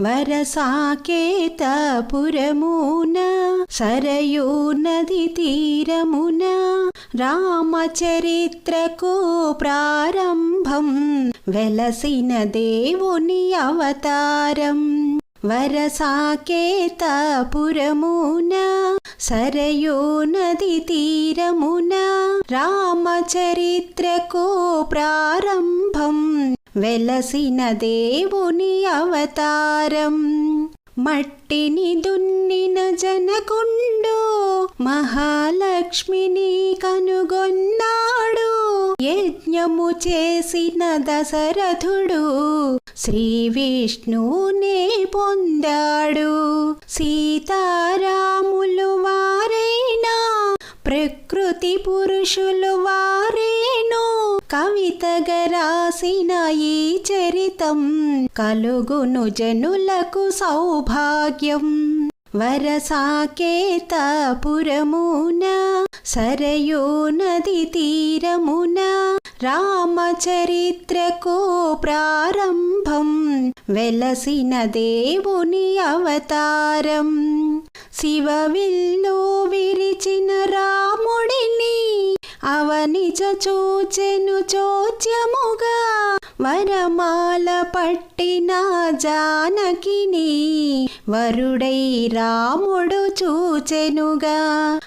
వరసాకేతపురమున సరయూ నది తీరమున రామచరిత్రకు ప్రారంభం వెలసిన దేవుని అవతారం. వరసాకేతపురమున సరయూ నది తీరమున రామచరిత్రకు ప్రారంభం వెలసిన దేవుని అవతారం. మట్టిని దున్నిన జనకుండు మహాలక్ష్మిని కనుగొన్నాడు. యజ్ఞము చేసిన దశరథుడు శ్రీ విష్ణునే పొందాడు. సీతారాములు వారైనా ప్రకృతి పురుషులు వారేను కవితగా రాసిన ఈ చరితం కలుగును జనులకు సౌభాగ్యం. వరసాకేతపురమున సరయూ నది తీరమున రామచరిత్రకు ప్రారంభం వెలసిన దేవుని అవతారం. శివ శివవిల్లు విరిచిన రా నిజ చూచెను చోచ్యముగా వరమాల పట్టిన జానకిని వరుడై రాముడు చూచెనుగా.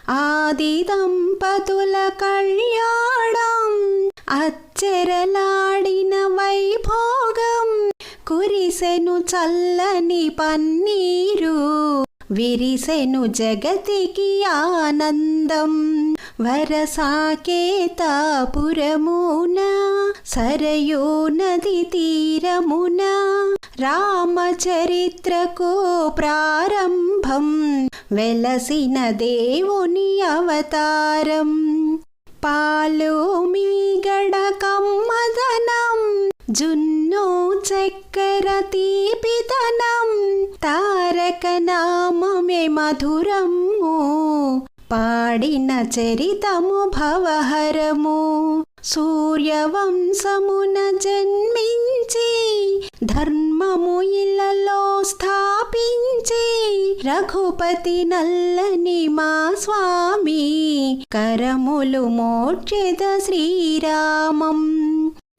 ఆది దంపతుల కళ్యాణం అచ్చెరలాడిన వైభోగం కురిసెను చల్లని పన్నీరు విరిసెను జగతికి ఆనందం. వరసాకేతపురమున సరయూ నది తీరమున రామచరిత్రకు ప్రారంభం వెలసిన దేవుని అవతారం పాలు మీగడ కమ్మదనం జున్ను చక్కెర తీపితనం తారక నామమే మధురము పాడిన చరితము భవహరము. సూర్యవంశమున జన్మించి ధర్మము ఇళ్ళలో స్థాపించి రఘుపతి నల్లని మా స్వామి కరములు మోక్షద శ్రీరామం.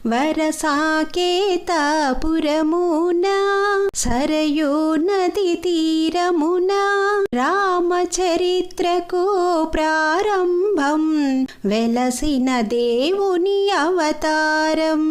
వరసాకేతపురమున సరయూ నది తీరమున రామచరిత్రకు ప్రారంభం వెలసిన దేవుని అవతారం.